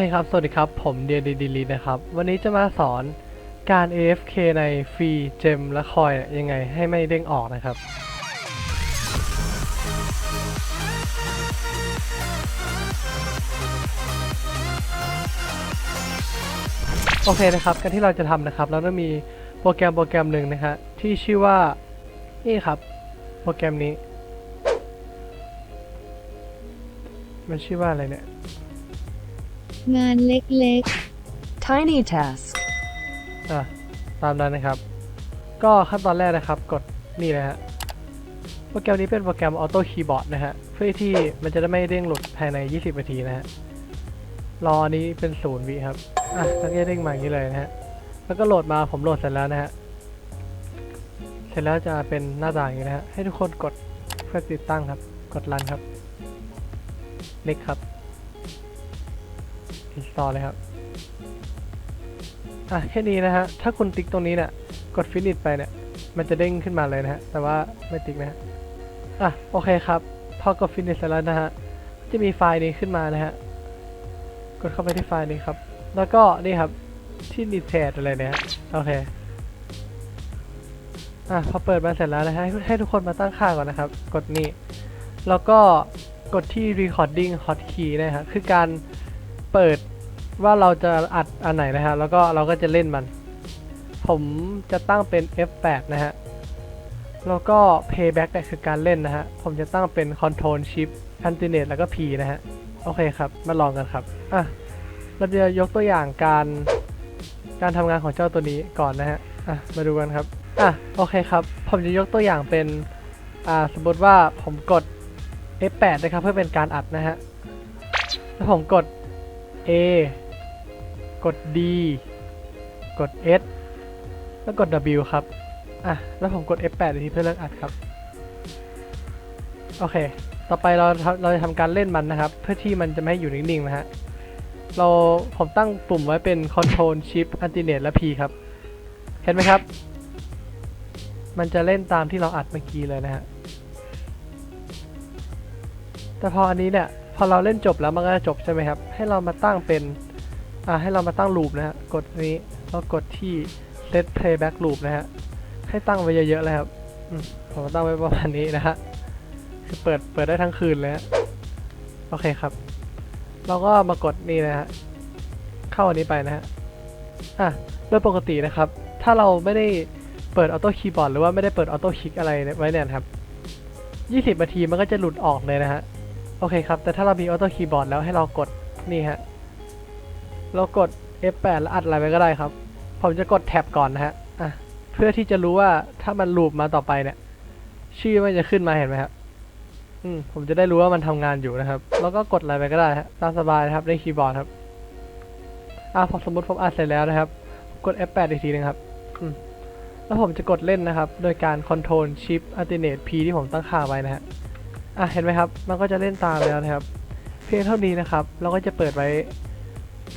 เคครับ สวัสดีครับ ผมเดียดีดีลีนะครับ วันนี้จะมาสอนการ AFK ในฟรีเจมและคอยยังไงให้ไม่เด้งออกนะครับ โอเคนะครับ การที่เราจะทำนะครับ เราต้องมีโปรแกรมโปรแกรมหนึ่งนะฮะที่ชื่อว่า นี่ครับ โปรแกรมนี้ มันชื่อว่าอะไรเนี่ย งานเล็ก Tiny task. อะตามนั้นนะครับ ก็ขั้นตอนแรกนะครับ กดนี่นะฮะ โปรแกรมนี้เป็นโปรแกรมออโต้คีย์บอร์ดนะฮะ เพื่อที่มันจะได้ไม่เด้งหลุดภายใน 20 นาทีนะฮะ รออันนี้เป็นศูนย์วิครับ อะแล้วก็เด้งมาอย่างนี้เลยนะฮะ แล้วก็โหลดมาผมโหลดเสร็จแล้วนะฮะ เสร็จแล้วจะเป็นหน้าตาอย่างนี้นะฮะ ให้ทุกคนกดเพื่อติดตั้งครับ กดรันครับ เล็กครับ install เลยครับ อะแค่นี้นะฮะ ถ้าคุณติ๊กตรงนี้เนี่ย กด finish ไปเนี่ย มันจะเด้งขึ้นมาเลยนะฮะ แต่ว่าไม่ติ๊กนะฮะ อะ โอเคครับ พอกด finish เสร็จแล้วนะฮะ จะมีไฟล์นี้ขึ้นมานะฮะ กดเข้าไปที่ไฟล์นี้ครับ แล้วก็นี่ครับ ที่ d e t a c อะไรเนี่ย โอเค อะ พอเปิดมาเสร็จแล้วนะฮะให้ให้ทุกคนมาตั้งค่าก่อนนะครับ กดนี่ แล้วก็กดที่ recording hotkey นะฮะคือการเปิด ว่าเราจะอัดอันไหนนะฮะ แล้วก็เราก็จะเล่นมัน ผมจะตั้งเป็น F8 นะฮะ แล้วก็ Payback เนี่ยคือการเล่นนะฮะ ผมจะตั้งเป็น control shift alternate แล้วก็ P นะฮะ โอเคครับ มาลองกันครับ อะ เราจะยกตัวอย่างการ การทำงานของเจ้าตัวนี้ก่อนนะฮะ อะ มาดูกันครับ อะ โอเคครับ ผมจะยกตัวอย่างเป็น อ่า สมมติว่าผมกด F8 นะครับ เพื่อเป็นการอัดนะฮะ แล้วผมกด A กด D กด S แล้วกด W ครับ อะ แล้วผมกด F8 อีกทีเพื่อเลิกอัดครับ โอเค ต่อไปเราเราจะทำการเล่นมันนะครับ เพื่อที่มันจะไม่ให้อยู่นิ่งๆนะฮะ เราผมตั้งปุ่มไว้เป็น Control Shift Alternate และ P ครับ เห็นไหมครับ มันจะเล่นตามที่เราอัดเมื่อกี้เลยนะฮะ แต่พออันนี้เนี่ย พอเราเล่นจบแล้วมันก็จะจบใช่ไหมครับ ให้เรามาตั้งเป็น อ่าให้เรามาตั้งลูปนะฮะ กดนี้แล้วกดที่ set playback loop นะฮะ ให้ตั้งไว้เยอะๆเลยครับผมตั้งไว้ประมาณนี้นะฮะ คือเปิดเปิดได้ทั้งคืนเลยโอเคครับ เราก็มากดนี่นะฮะ เข้าอันนี้ไปนะฮะ อะโดยปกตินะครับ ถ้าเราไม่ได้เปิดออโต้คีย์บอร์ดหรือว่าไม่ได้เปิดออโต้คลิกอะไรไว้เนี่ยครับ 20นาทีมันก็จะหลุดออกเลยนะฮะ โอเคครับ แต่ถ้าเรามีออโต้คีย์บอร์ดแล้วให้เรากดนี่ฮะ เรากด F8 แล้วอัดอะไรไปก็ได้ครับ ผมจะกดแท็บก่อนนะฮะอะเพื่อที่จะรู้ว่าถ้ามันลูปมาต่อไปเนี่ย ชื่อมันจะขึ้นมาเห็นไหมครับอืมผมจะได้รู้ว่ามันทำงานอยู่นะครับ แล้วก็กดอะไรไปก็ได้ฮะตามสบายนะครับในคีย์บอร์ดครับ อะพอสมมติผมอัดเสร็จแล้วนะครับ กด F8 อีกทีนึงครับอืมแล้วผมจะกดเล่นนะครับ โดยการ Control Shift Alternate P ที่ผมตั้งค่าไว้นะฮะ อะเห็นไหมครับ มันก็จะเล่นตามแล้วนะครับ เพียงเท่านี้นะครับ เราก็จะเปิดไว้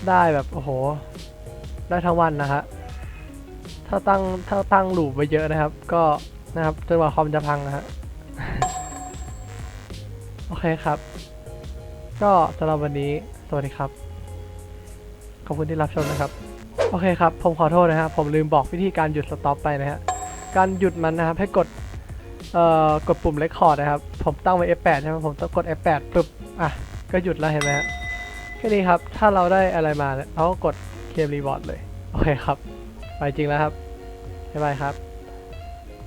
ได้แบบโอ้โห ได้ทั้งวันนะฮะถ้าตั้งถ้าตั้งหลูปไว้เยอะนะครับ ก็นะครับจนกว่าคอมจะพังนะฮะโอเคครับ ก็สำหรับวันนี้สวัสดีครับ ขอบคุณที่รับชมนะครับ โอเคครับ ผมขอโทษนะครับผมลืมบอกวิธีการหยุดสต็อปไปนะฮะการหยุดมันนะครับให้กดเอ่อกดปุ่ม record นะครับ ผมตั้งไว้ F8 ใช่ไหมผมต้องกด F8 ปึ๊บอะก็หยุดแล้วเห็นไหมฮะ แค่นี้ครับ ถ้าเราได้อะไรมาเราก็กดเคมรีบอร์ดเลย โอเคครับ ไปจริงแล้วครับ บ๊ายบายครับ